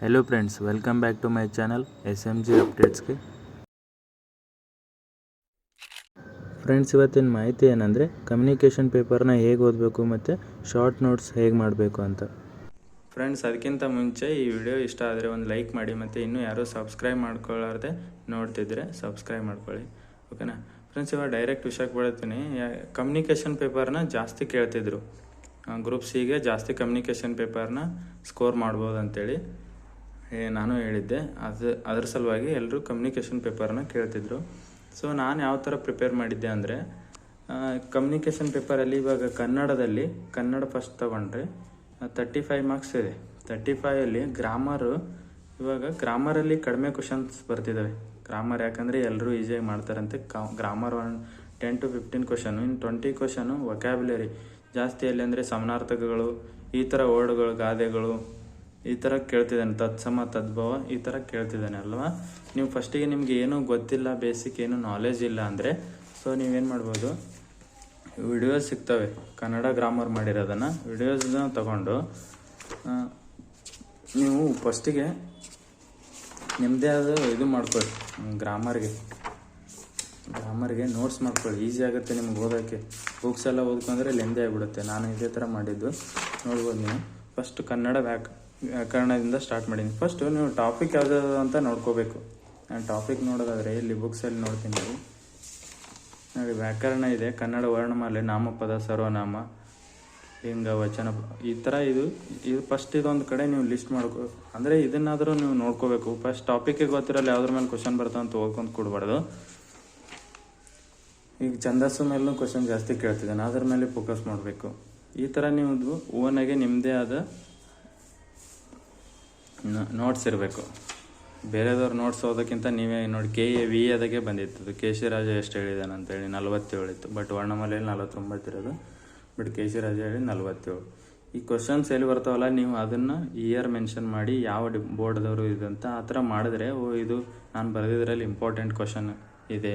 Hello friends welcome back to my channel S M G ಅಪ್ಡೇಟ್ಸ್ಗೆ friends ಇವತ್ತಿನ ಮಾಹಿತಿ ಏನಂದರೆ communication ಪೇಪರ್ನ ಹೇಗೆ ಓದಬೇಕು ಮತ್ತು ಶಾರ್ಟ್ ನೋಟ್ಸ್ ಹೇಗೆ ಮಾಡಬೇಕು ಅಂತ. ಫ್ರೆಂಡ್ಸ್ ಅದಕ್ಕಿಂತ ಮುಂಚೆ ಈ ವಿಡಿಯೋ ಇಷ್ಟ ಆದರೆ ಒಂದು ಲೈಕ್ ಮಾಡಿ ಮತ್ತು ಇನ್ನೂ ಯಾರೂ ಸಬ್ಸ್ಕ್ರೈಬ್ ಮಾಡ್ಕೊಳ್ಳಾರ್ದೆ ನೋಡ್ತಿದ್ರೆ ಸಬ್ಸ್ಕ್ರೈಬ್ ಮಾಡ್ಕೊಳ್ಳಿ. ಓಕೆನಾ ಫ್ರೆಂಡ್ಸ್ ಇವಾಗ ಡೈರೆಕ್ಟ್ ವಿಷಯಕ್ಕೆ ಬಿಡ್ತೀನಿ ಕಮ್ಯುನಿಕೇಷನ್ ಪೇಪರ್ನ ಜಾಸ್ತಿ ಕೇಳ್ತಿದ್ರು. ಗ್ರೂಪ್ ಸಿಗೆ ಜಾಸ್ತಿ ಕಮ್ಯುನಿಕೇಷನ್ ಪೇಪರ್ನ ಸ್ಕೋರ್ ಮಾಡ್ಬೋದು ಅಂತೇಳಿ ನಾನು ಹೇಳಿದ್ದೆ. ಅದು, ಅದ್ರ ಸಲುವಾಗಿ ಎಲ್ಲರೂ ಕಮ್ಯುನಿಕೇಷನ್ ಪೇಪರನ್ನ ಕೇಳ್ತಿದ್ರು. ಸೊ ನಾನು ಯಾವ ಥರ ಪ್ರಿಪೇರ್ ಮಾಡಿದ್ದೆ ಅಂದರೆ ಕಮ್ಯುನಿಕೇಷನ್ ಪೇಪರಲ್ಲಿ ಇವಾಗ ಕನ್ನಡದಲ್ಲಿ, ಕನ್ನಡ ಫಸ್ಟ್ ತಗೊಂಡ್ರೆ ತರ್ಟಿ ಫೈವ್ ಮಾರ್ಕ್ಸ್ ಇದೆ. ತರ್ಟಿ ಫೈವಲ್ಲಿ ಗ್ರಾಮರು ಇವಾಗ ಗ್ರಾಮರಲ್ಲಿ ಕಡಿಮೆ ಕ್ವಶನ್ಸ್ ಬರ್ತಿದ್ದಾವೆ ಗ್ರಾಮರ್ ಯಾಕಂದರೆ ಎಲ್ಲರೂ ಈಸಿಯಾಗಿ ಮಾಡ್ತಾರಂತೆ. Grammar one ten to fifteen question ಇನ್ನು ಟ್ವೆಂಟಿ ಕ್ವಶನು ವೊಕ್ಯಾಬ್ಯುಲರಿ ಜಾಸ್ತಿ ಎಲ್ಲಿ ಅಂದರೆ ಸಮನಾರ್ಥಕಗಳು, ಈ ಥರ ವರ್ಡ್ಗಳು ಗಾದೆಗಳು ಈ ಥರ ಕೇಳ್ತಿದ್ದಾನೆ, ತತ್ಸಮ ತದ್ಭವ ಈ ಥರ ಕೇಳ್ತಿದ್ದಾನೆ ಅಲ್ವಾ? ನೀವು ಫಸ್ಟಿಗೆ ನಿಮಗೆ ಏನೂ ಗೊತ್ತಿಲ್ಲ ಬೇಸಿಕ್ ಏನು ನಾಲೆಜ್ ಇಲ್ಲ ಅಂದರೆ ಸೊ ನೀವೇನು ಮಾಡ್ಬೋದು? ವಿಡಿಯೋಸ್ ಸಿಗ್ತವೆ, ಕನ್ನಡ ಗ್ರಾಮರ್ ಮಾಡಿರೋದನ್ನು ವಿಡಿಯೋಸ್ನ ತಗೊಂಡು ನೀವು ಫಸ್ಟಿಗೆ ನಿಮ್ಮದೇ ಆದ ಇದು ಮಾಡ್ಕೊಳ್ಳಿ ಗ್ರಾಮರ್ಗೆ ಗ್ರಾಮರ್ಗೆ ನೋಟ್ಸ್ ಮಾಡ್ಕೊಳ್ಳಿ ಈಸಿ ಆಗುತ್ತೆ ನಿಮ್ಗೆ ಓದೋಕ್ಕೆ. ಬುಕ್ಸ್ ಎಲ್ಲ ಓದ್ಕೊಂಡ್ರೆ ಲೆಂದೇ ಆಗಿಬಿಡುತ್ತೆ. ನಾನು ಇದೇ ಥರ ಮಾಡಿದ್ದು. ನೋಡ್ಬೋದು ನೀವು. ಫಸ್ಟ್ ಕನ್ನಡ ವ್ಯಾಕ್ ವ್ಯಾಕರಣದಿಂದ ಸ್ಟಾರ್ಟ್ ಮಾಡೀನಿ. ಫಸ್ಟು ನೀವು ಟಾಪಿಕ್ ಯಾವ್ದು ಅಂತ ನೋಡ್ಕೋಬೇಕು. ನಾನು ಟಾಪಿಕ್ ನೋಡೋದಾದರೆ ಇಲ್ಲಿ ಬುಕ್ಸಲ್ಲಿ ನೋಡ್ತೀನಿ. ನೀವು ನೋಡಿ, ವ್ಯಾಕರಣ ಇದೆ. ಕನ್ನಡ ವರ್ಣಮಾಲೆ, ನಾಮಪದ, ಸರ್ವನಾಮ, ಲಿಂಗ, ವಚನ, ಈ ಥರ ಇದು ಇದು ಫಸ್ಟ್ ಇದೊಂದು ಕಡೆ ನೀವು ಲಿಸ್ಟ್ ಮಾಡ್ಕೋ, ಅಂದರೆ ಇದನ್ನಾದರೂ ನೀವು ನೋಡ್ಕೋಬೇಕು. ಫಸ್ಟ್ ಟಾಪಿಕ್ಗೆ ಗೊತ್ತಿರಲ್ಲ ಯಾವ್ದ್ರ ಮೇಲೆ ಕ್ವಶನ್ ಬರ್ತಾ ಅಂತ ಓದ್ಕೊಂಡು ಕೊಡಬಾರ್ದು. ಈಗ ಛಂದಸ್ಸು ಮೇಲೂ ಕ್ವಶನ್ ಜಾಸ್ತಿ ಕೇಳ್ತಿದ್ದಾನೆ. ಅದ್ರ ಮೇಲೆ ಫೋಕಸ್ ಮಾಡಬೇಕು. ಈ ಥರ ನೀವು ಓನಾಗೆ ನಿಮ್ಮದೇ ಆದ ನೋಟ್ಸ್ ಇರಬೇಕು. ಬೇರೆದವ್ರು ನೋಟ್ಸ್ ಓದೋಕ್ಕಿಂತ ನೀವೇ ನೋಡಿ ಕೆ ಎ ವಿ ಅದಕ್ಕೆ ಬಂದಿತ್ತು. ಕೆ ಸಿ ರಾಜ ಎಷ್ಟು ಹೇಳಿದಾನೆ ಅಂತೇಳಿ ನಲ್ವತ್ತೇಳು ಇತ್ತು ಬಟ್ ವರ್ಣಮಾಲೆಯಲ್ಲಿ ಬಟ್ ಕೆ ಬಟ್ ರಾಜ ಹೇಳಿ ನಲ್ವತ್ತೇಳು. ಈ ಕ್ವಶನ್ಸ್ ಎಲ್ಲಿ ಬರ್ತಾವಲ್ಲ, ನೀವು ಅದನ್ನು ಇಯರ್ ಮೆನ್ಷನ್ ಮಾಡಿ ಯಾವ ಡಿ ಬೋರ್ಡ್ದವರು ಇದಂತ ಆ ಥರ ಮಾಡಿದ್ರೆ, ಓ, ಇದು ನಾನು ಬರೆದಿದ್ರಲ್ಲಿ ಇಂಪಾರ್ಟೆಂಟ್ ಕ್ವಶನ್ ಇದೆ.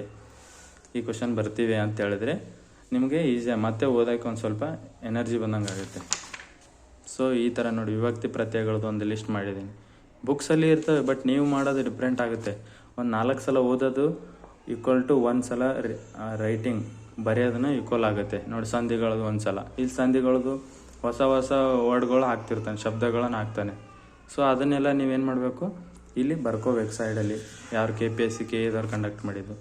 ಈ ಕ್ವಶನ್ ಬರ್ತೀವಿ ಅಂತ ಹೇಳಿದ್ರೆ ನಿಮಗೆ ಈಸಿ ಮತ್ತೆ ಓದೋಕೆ ಒಂದು ಸ್ವಲ್ಪ ಎನರ್ಜಿ ಬಂದಂಗೆ ಆಗುತ್ತೆ ಸೊ ಈ ಥರ ನೋಡಿ, ವಿಭಕ್ತಿ ಪ್ರತ್ಯಯಗಳದ್ದು ಒಂದು ಲಿಸ್ಟ್ ಮಾಡಿದ್ದೀನಿ. ಬುಕ್ಸಲ್ಲಿ ಇರ್ತವೆ ಬಟ್ ನೀವು ಮಾಡೋದು ಡಿಫ್ರೆಂಟ್ ಆಗುತ್ತೆ. ಒಂದು ನಾಲ್ಕು ಸಲ ಓದೋದು ಈಕ್ವಲ್ ಟು ಒಂದು ಸಲ ರೈಟಿಂಗ್ ಬರೆಯೋದನ್ನ ಈಕ್ವಲ್ ಆಗುತ್ತೆ. ನೋಡಿ, ಸಂಧಿಗಳದು ಒಂದು ಸಲ. ಇಲ್ಲಿ ಸಂಧಿಗಳದು ಹೊಸ ಹೊಸ ವರ್ಡ್ಗಳು ಹಾಕ್ತಿರ್ತಾನೆ, ಶಬ್ದಗಳನ್ನು ಹಾಕ್ತಾನೆ. ಸೊ ಅದನ್ನೆಲ್ಲ ನೀವೇನು ಮಾಡಬೇಕು? ಇಲ್ಲಿ ಬರ್ಕೋಬೇಕು ಸೈಡಲ್ಲಿ ಯಾರು K P S C K conduct ಮಾಡಿದ್ದು.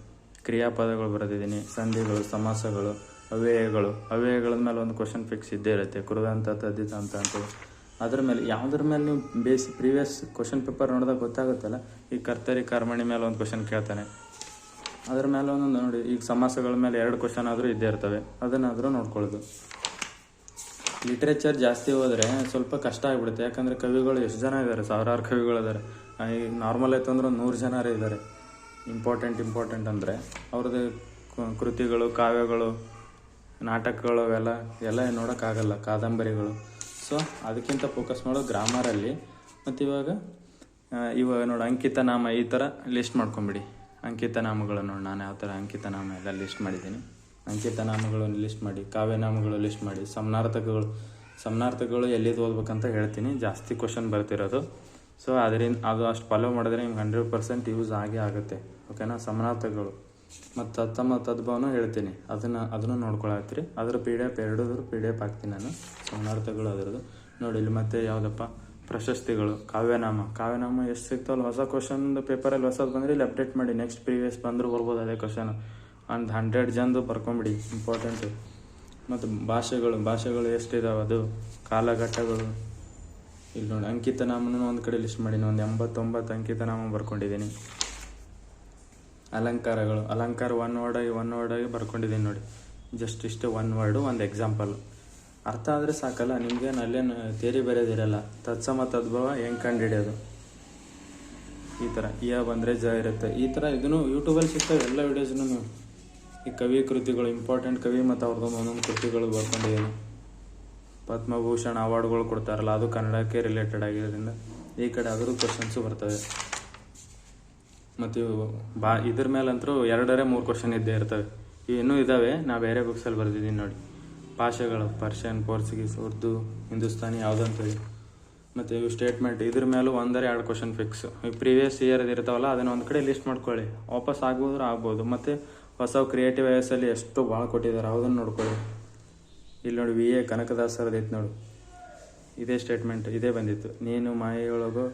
ಕ್ರಿಯಾಪದಗಳು ಬರೆದಿದ್ದೀನಿ, ಸಂಧಿಗಳು ಸಮಾಸಗಳು ಅವ್ಯಯಗಳು. ಅವ್ಯಯಗಳ ಮೇಲೆ ಒಂದು ಕ್ವಶನ್ ಫಿಕ್ಸ್ ಇದ್ದೇ ಇರುತ್ತೆ. ಕುರುದಂತ ತದ್ದಿದಂತ ಅಂತ ಅದ್ರ ಮೇಲೆ, ಯಾವುದ್ರ ಮೇಲೆ ನೀವು ಬೇಸ್ ಪ್ರೀವಿಯಸ್ ಕ್ವಶನ್ ಪೇಪರ್ ನೋಡಿದಾಗ ಗೊತ್ತಾಗುತ್ತಲ್ಲ, ಈ ಕರ್ತರಿ ಕರ್ಮಣಿ ಮೇಲೆ ಒಂದು ಕ್ವಶನ್ ಕೇಳ್ತಾನೆ. ಅದ್ರ ಮೇಲೆ ಒಂದೊಂದು ನೋಡಿ, ಈಗ ಸಮಾಸಗಳ ಮೇಲೆ ಎರಡು ಕ್ವಶನ್ ಆದರೂ ಇದ್ದೇ ಇರ್ತವೆ, ಅದನ್ನಾದರೂ ನೋಡ್ಕೊಳ್ಳೋದು. ಲಿಟ್ರೇಚರ್ ಜಾಸ್ತಿ ಹೋದರೆ ಸ್ವಲ್ಪ ಕಷ್ಟ ಆಗಿಬಿಡುತ್ತೆ, ಯಾಕಂದರೆ ಕವಿಗಳು ಎಷ್ಟು ಜನ ಇದ್ದಾರೆ ಸಾವಿರಾರು ಕವಿಗಳು ಇದ್ದಾರೆ ಈಗ ನಾರ್ಮಲ್ ಆಯ್ತು ಅಂದ್ರೆ ನೂರು ಜನರೇ ಇದ್ದಾರೆ ಇಂಪಾರ್ಟೆಂಟ್ ಇಂಪಾರ್ಟೆಂಟ್ ಅಂದರೆ ಅವ್ರದ್ದು ಕೃತಿಗಳು, ಕಾವ್ಯಗಳು, ನಾಟಕಗಳು ಅವೆಲ್ಲ, ಎಲ್ಲ ನೋಡೋಕ್ಕಾಗಲ್ಲ, ಕಾದಂಬರಿಗಳು. ಸೊ ಅದಕ್ಕಿಂತ ಫೋಕಸ್ ಮಾಡೋ ಗ್ರಾಮರಲ್ಲಿ ಮತ್ತು ಇವಾಗ ಇವಾಗ ನೋಡಿ ಅಂಕಿತ ನಾಮ ಈ ಥರ ಲಿಸ್ಟ್ ಮಾಡ್ಕೊಂಬಿಡಿ. ಅಂಕಿತ ನಾಮಗಳು ನೋಡಿ, ನಾನು ಯಾವ ಥರ ಅಂಕಿತ ನಾಮ ಎಲ್ಲ ಲಿಸ್ಟ್ ಮಾಡಿದ್ದೀನಿ. ಅಂಕಿತ ನಾಮಗಳನ್ನು ಲಿಸ್ಟ್ ಮಾಡಿ, ಕಾವ್ಯನಾಮಗಳು ಲಿಸ್ಟ್ ಮಾಡಿ ಸಮನಾರ್ಥಕಗಳು ಸಮನಾರ್ಥಕಗಳು ಎಲ್ಲಿದು ಓದ್ಬೇಕಂತ ಹೇಳ್ತೀನಿ. ಜಾಸ್ತಿ ಕ್ವಶನ್ ಬರ್ತಿರೋದು. ಸೊ ಅದರಿಂದ, ಅದು ಅಷ್ಟು ಫಾಲೋ ಮಾಡಿದ್ರೆ ನಿಮ್ಗೆ ಹಂಡ್ರೆಡ್ ಪರ್ಸೆಂಟ್ ಯೂಸ್ ಆಗೇ ಆಗುತ್ತೆ. ಓಕೆನಾ ಸಮನಾರ್ಥಕಗಳು ಮತ್ತು ತಮ್ಮ ತದ್ಭವನ ಹೇಳ್ತೀನಿ. ಅದನ್ನು ಅದನ್ನು ನೋಡ್ಕೊಳತ್ತೀರಿ ಅದರ ಪಿ ಡಿ ಎಫ್ ಎರಡೂದ್ರ ಪಿ ಡಿ ಎಫ್ ಹಾಕ್ತೀನಿ ನಾನು. ಸಮಾರ್ಥಗಳು ಅದರದ್ದು. ನೋಡಿ, ಇಲ್ಲಿ ಮತ್ತೆ ಯಾವುದಪ್ಪ? ಪ್ರಶಸ್ತಿಗಳು. ಕಾವ್ಯನಾಮ. ಕಾವ್ಯನಾಮ ಎಷ್ಟು ಸಿಗ್ತಾವಲ್ಲ? ಹೊಸ ಕ್ವಶನ್ ಪೇಪರಲ್ಲಿ ಹೊಸದು ಬಂದರೆ ಇಲ್ಲಿ ಅಪ್ಡೇಟ್ ಮಾಡಿ. ನೆಕ್ಸ್ಟ್ ಪ್ರೀವಿಯಸ್ ಬಂದರೂ ಬರ್ಬೋದು ಅದೇ ಕ್ವಶನ್ ಒಂದು ಹಂಡ್ರೆಡ್ ಜನದು ಬರ್ಕೊಂಬಿಡಿ. ಇಂಪಾರ್ಟೆಂಟು ಮತ್ತು ಭಾಷೆಗಳು ಭಾಷೆಗಳು ಎಷ್ಟಿದಾವೆ ಅದು? ಕಾಲಘಟ್ಟಗಳು. ಇಲ್ಲಿ ನೋಡಿ, ಅಂಕಿತ ನಾಮನೂ ಒಂದು ಕಡೆ ಲಿಸ್ಟ್ ಮಾಡೀನಿ ಒಂದು ಎಂಬತ್ತೊಂಬತ್ತು ಅಂಕಿತ ನಾಮ ಬರ್ಕೊಂಡಿದ್ದೀನಿ ಅಲಂಕಾರಗಳು, ಅಲಂಕಾರ ಒನ್ ವರ್ಡಾಗಿ ಒನ್ ವರ್ಡಾಗಿ ಬರ್ಕೊಂಡಿದ್ದೀನಿ ನೋಡಿ. ಜಸ್ಟ್ ಇಷ್ಟು ಒನ್ ವರ್ಡು ಒಂದು ಎಕ್ಸಾಂಪಲ್ ಅರ್ಥ ಆದರೆ ಸಾಕಲ್ಲ ನಿಮಗೇನು ಅಲ್ಲೇನು ತೇರಿ ಬರೆಯೋದಿರಲ್ಲ ತತ್ಸಮ ತದ್ಭವ ಹೆಂಗೆ ಕಂಡುಹಿಡಿಯೋದು ಈ ಥರ ಇಯ ಬಂದರೆ ಜ ಇರುತ್ತೆ. ಈ ಥರ ಇದನ್ನು ಯೂಟ್ಯೂಬಲ್ಲಿ ಸಿಗ್ತವೆ ಎಲ್ಲ ವೀಡಿಯೋಸ್ನು ನೀವು ಈ ಕವಿ ಕೃತಿಗಳು ಇಂಪಾರ್ಟೆಂಟ್ ಕವಿ ಮತ್ತು ಅವ್ರದ್ದು ಒಂದೊಂದು ಕೃತಿಗಳು ಬರ್ಕೊಂಡಿದ್ದೀನಿ ಪದ್ಮಭೂಷಣ ಅವಾರ್ಡ್ಗಳು ಕೊಡ್ತಾರಲ್ಲ, ಅದು ಕನ್ನಡಕ್ಕೆ ರಿಲೇಟೆಡ್ ಆಗಿರೋದ್ರಿಂದ ಈ ಕಡೆ ಅದರ ಕ್ವಶನ್ಸು ಬರ್ತವೆ. ಮತ್ತು ಇವು ಬಾ, ಇದ್ರ ಮೇಲಂತರೂ ಎರಡರೇ ಮೂರು ಕ್ವಶನ್ ಇದ್ದೇ ಇರ್ತವೆ. ಇನ್ನೂ ಇದ್ದಾವೆ ನಾ ಬೇರೆ ಬುಕ್ಸಲ್ಲಿ ಬರೆದಿದ್ದೀನಿ ನೋಡಿ. ಭಾಷೆಗಳು ಪರ್ಷಿಯನ್, ಪೋರ್ಚುಗೀಸ್, ಉರ್ದು, ಹಿಂದೂಸ್ತಾನಿ ಯಾವುದಂತೇಳಿ ಮತ್ತು ಇವು ಸ್ಟೇಟ್ಮೆಂಟ್ ಇದ್ರ ಮೇಲೂ ಒಂದರೆ ಎರಡು ಕ್ವಶನ್ ಫಿಕ್ಸ್ ಈ ಪ್ರೀವಿಯಸ್ ಇಯರ್ ಇರ್ತಾವಲ್ಲ, ಅದನ್ನು ಒಂದು ಕಡೆ ಲಿಸ್ಟ್ ಮಾಡ್ಕೊಳ್ಳಿ. ವಾಪಸ್ ಆಗ್ಬೋದ್ರೆ ಆಗ್ಬೋದು. ಮತ್ತು ಹೊಸ ಕ್ರಿಯೇಟಿವ್ ವಯಸ್ಸಲ್ಲಿ ಎಷ್ಟು ಭಾಳ ಕೊಟ್ಟಿದ್ದಾರೆ ಅದನ್ನು ನೋಡ್ಕೊಳ್ಳಿ. ಇಲ್ಲಿ ನೋಡಿ ವಿ ಎ ಕನಕದಾಸರದ್ದು ಇತ್ತು ನೋಡು. ಇದೇ ಸ್ಟೇಟ್ಮೆಂಟ್ ಇದೇ ಬಂದಿತ್ತು. ನೀನು ಮಾಯೆಯೊಳಗೋ